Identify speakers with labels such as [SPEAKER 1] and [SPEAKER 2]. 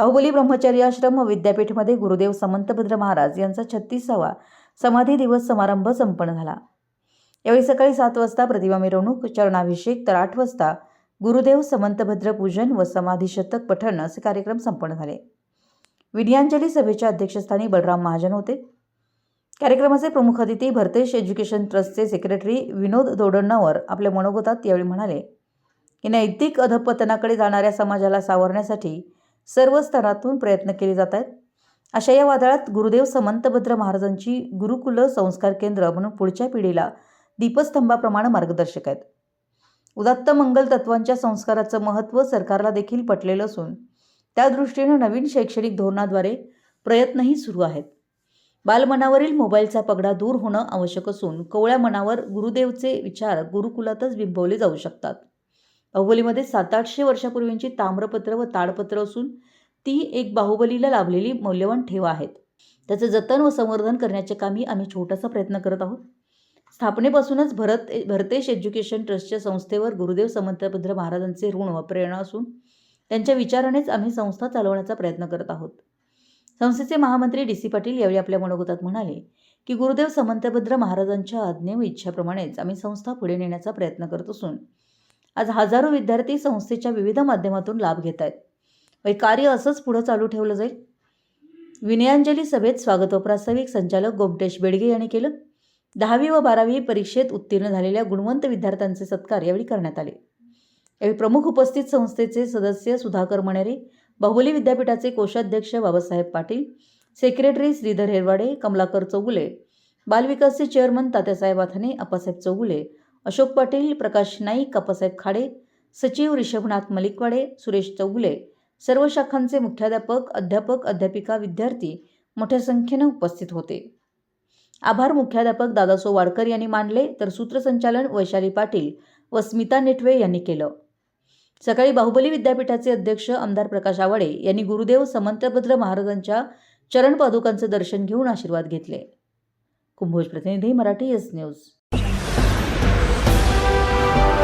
[SPEAKER 1] बाहुबली ब्रह्मचर्य आश्रम व विद्यापीठमध्ये गुरुदेव समंतभद्र महाराज यांचा छत्तीसावा समाधी दिवस समारंभ संपन्न झाला. यावेळी सकाळी सात वाजता प्रतिमा मिरवणूक चरणाभिषेक तर आठ वाजता गुरुदेव समंतभद्र पूजन व समाधी शतक पठण असे कार्यक्रम संपन्न झाले. विनयांजली सभेच्या अध्यक्षस्थानी बलराम महाजन होते. कार्यक्रमाचे प्रमुख अतिथी भरतेश एज्युकेशन ट्रस्टचे सेक्रेटरी विनोद दोडण्णावर आपल्या मनोगतात यावेळी म्हणाले की नैतिक अधपतनाकडे जाणाऱ्या समाजाला सावरण्यासाठी सर्व स्तरातून प्रयत्न केले जात आहेत. अशा या वादळात गुरुदेव समंतभद्र महाराजांची गुरुकुल संस्कार केंद्र म्हणून पुढच्या पिढीला दीपस्तंभाप्रमाणे मार्गदर्शक आहेत. उदात्त मंगल तत्वांच्या संस्काराचं महत्त्व सरकारला देखील पटलेलं असून त्या दृष्टीनं नवीन शैक्षणिक धोरणाद्वारे प्रयत्नही सुरू आहेत. बालमनावरील मोबाईलचा पगडा दूर होणं आवश्यक असून कोवळ्या मनावर गुरुदेवचे विचार गुरुकुलातच बिंबवले जाऊ शकतात. बाहुबलीमध्ये सात आठशे वर्षापूर्वींची ताम्रपत्र व ताडपत्र असून ती एक बाहुबलीला लाभलेली मौल्यवान ठेवा आहेत. त्याचं जतन व संवर्धन करण्याचे कामी आम्ही छोटासा प्रयत्न करत आहोत. स्थापनेपासूनच भरत भरतेश एज्युकेशन ट्रस्टच्या संस्थेवर गुरुदेव समंतभद्र महाराजांचे ऋण व प्रेरणा असून त्यांच्या विचारानेच आम्ही संस्था चालवण्याचा प्रयत्न करत आहोत. संस्थेचे महामंत्री डी सी पाटील यावेळी आपल्या मनोगतात म्हणाले की गुरुदेव समंतभद्र महाराजांच्या आज्ञे व इच्छाप्रमाणेच आम्ही संस्था पुढे नेण्याचा प्रयत्न करत असून आज हजारो विद्यार्थी संस्थेच्या विविध माध्यमातून लाभ घेत आहेत. व हे कार्य असंच पुढं चालू ठेवलं जाईल? विनयांजली सभेत स्वागत व प्रास्ताविक संचालक गोमटेश बेडगे यांनी केलं. दहावी व बारावी परीक्षेत उत्तीर्ण झालेल्या गुणवंत विद्यार्थ्यांचे सत्कार यावेळी करण्यात आले. यावेळी प्रमुख उपस्थित संस्थेचे सदस्य सुधाकर मणेरे बाहुली विद्यापीठाचे कोषाध्यक्ष बाबासाहेब पाटील सेक्रेटरी श्रीधर हेरवाडे कमलाकर चौगुले बालविकासचे चेअरमन तात्यासाहेब आथने अप्पासाहेब चौगुले अशोक पाटील प्रकाश नाईक अप्पासाहेब खाडे सचिव रिषभनाथ मलिकवाडे सुरेश चौगुले सर्व शाखांचे मुख्याध्यापक अध्यापक अध्यापिका विद्यार्थी मोठ्या संख्येनं उपस्थित होते. आभार मुख्याध्यापक दादासो वाडकर यांनी मानले तर सूत्रसंचालन वैशाली पाटील व स्मिता नेटवे यांनी केलं. सकाळी बाहुबली विद्यापीठाचे अध्यक्ष आमदार प्रकाश आवाडे यांनी गुरुदेव समंतभद्र महाराजांच्या चरण पादुकांचं दर्शन घेऊन आशीर्वाद घेतले. कुंभोज प्रतिनिधी Marathi S news. Thank you.